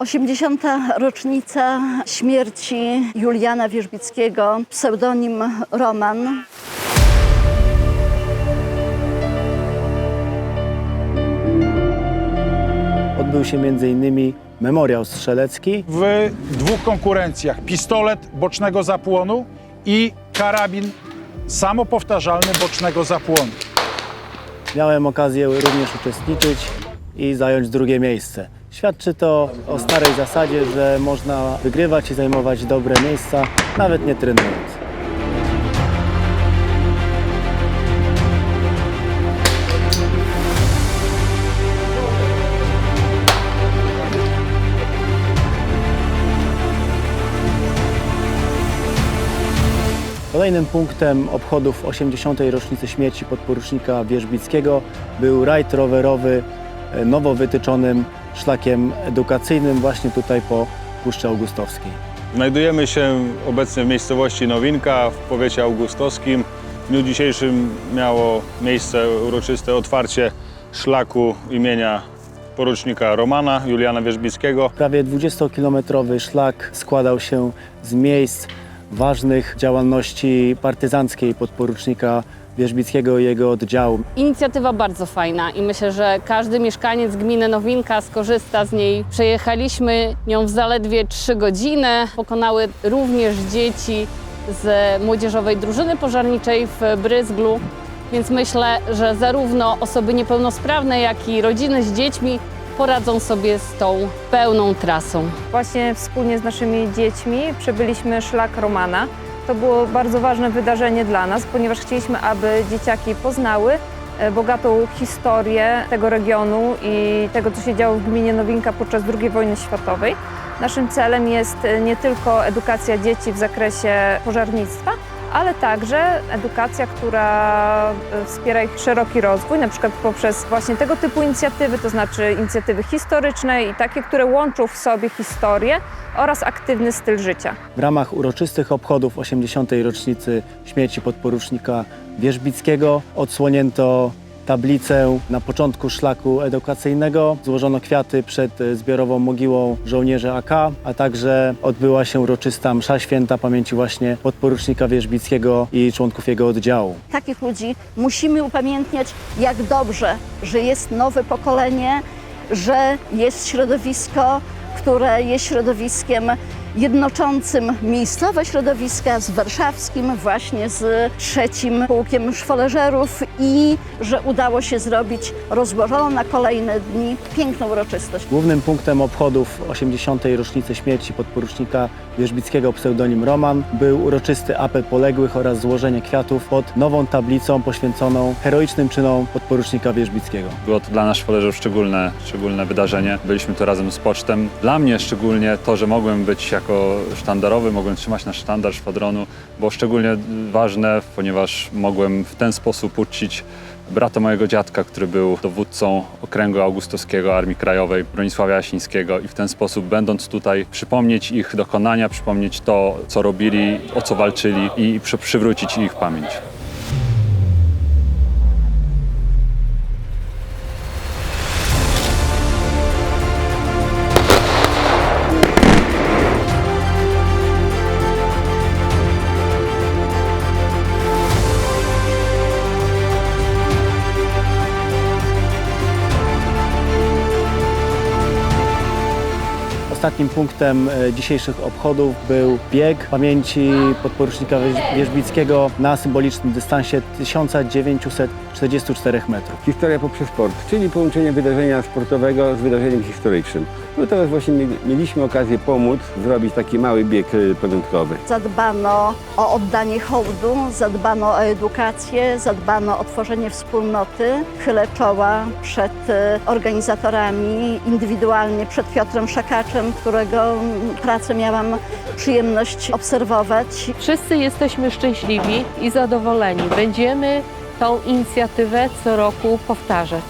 80. rocznica śmierci Juliana Wierzbickiego, pseudonim Roman. Odbył się m.in. memoriał strzelecki. w dwóch konkurencjach pistolet bocznego zapłonu i karabin samopowtarzalny bocznego zapłonu. Miałem okazję również uczestniczyć i zająć drugie miejsce. Świadczy to o starej zasadzie, że można wygrywać i zajmować dobre miejsca, nawet nie trenując. Kolejnym punktem obchodów 80. rocznicy śmierci podporucznika Wierzbickiego był rajd rowerowy nowo wytyczonym szlakiem edukacyjnym właśnie tutaj po Puszczy Augustowskiej. Znajdujemy się obecnie w miejscowości Nowinka w powiecie augustowskim. W dniu dzisiejszym miało miejsce uroczyste otwarcie szlaku imienia porucznika Romana Juliana Wierzbickiego. Prawie 20-kilometrowy szlak składał się z miejsc ważnych działalności partyzanckiej podporucznika Wierzbickiego i jego oddziału. Inicjatywa bardzo fajna i myślę, że każdy mieszkaniec gminy Nowinka skorzysta z niej. Przejechaliśmy nią w zaledwie 3 godziny. Pokonały również dzieci z młodzieżowej drużyny pożarniczej w Bryzglu. Więc myślę, że zarówno osoby niepełnosprawne, jak i rodziny z dziećmi poradzą sobie z tą pełną trasą. Właśnie wspólnie z naszymi dziećmi przebyliśmy szlak Romana. To było bardzo ważne wydarzenie dla nas, ponieważ chcieliśmy, aby dzieciaki poznały e, bogatą historię tego regionu i tego, co się działo w gminie Nowinka podczas II wojny światowej. Naszym celem jest e, nie tylko edukacja dzieci w zakresie pożarnictwa, ale także edukacja, która e, wspiera ich szeroki rozwój, na przykład poprzez właśnie tego typu inicjatywy, to znaczy inicjatywy historyczne i takie, które łączą w sobie historię oraz aktywny styl życia. W ramach uroczystych obchodów 80. rocznicy śmierci podporucznika Wierzbickiego odsłonięto tablicę na początku szlaku edukacyjnego. Złożono kwiaty przed e, zbiorową mogiłą żołnierzy AK, a także odbyła się uroczysta msza święta pamięci właśnie podporucznika Wierzbickiego i członków jego oddziału. Takich ludzi musimy upamiętniać, jak dobrze, że jest nowe pokolenie, że jest środowisko, które jest środowiskiem jednoczącym miejscowe środowiska z warszawskim, właśnie z trzecim pułkiem szwoleżerów i że udało się zrobić rozłożoną na kolejne dni piękną uroczystość. Głównym punktem obchodów 80. rocznicy śmierci podporucznika Wierzbickiego pseudonim Roman był uroczysty apel poległych oraz złożenie kwiatów pod nową tablicą poświęconą heroicznym czynom podporucznika Wierzbickiego. Było to dla nas szwoleżów szczególne, szczególne wydarzenie. Byliśmy tu razem z pocztem. Dla mnie szczególnie to, że mogłem być jako sztandarowy, mogłem trzymać nasz sztandar szwadronu, było szczególnie ważne, ponieważ mogłem w ten sposób uczcić brata mojego dziadka, który był dowódcą okręgu augustowskiego Armii Krajowej Bronisława Jasińskiego i w ten sposób będąc tutaj przypomnieć ich dokonania, przypomnieć to, co robili, o co walczyli i przy, przywrócić ich pamięć. Ostatnim punktem e, dzisiejszych obchodów był bieg pamięci podporucznika Wierzb- Wierzbickiego na symbolicznym dystansie 1944 metrów. Historia poprzez sport, czyli połączenie wydarzenia sportowego z wydarzeniem historycznym. No teraz właśnie mi- mieliśmy okazję pomóc zrobić taki mały bieg e, porządkowy. Zadbano o oddanie hołdu, zadbano o edukację, zadbano o tworzenie wspólnoty. Chylę czoła przed e, organizatorami, indywidualnie przed Piotrem Szakaczem, którego pracę miałam przyjemność obserwować. Wszyscy jesteśmy szczęśliwi i zadowoleni. Będziemy tą inicjatywę co roku powtarzać.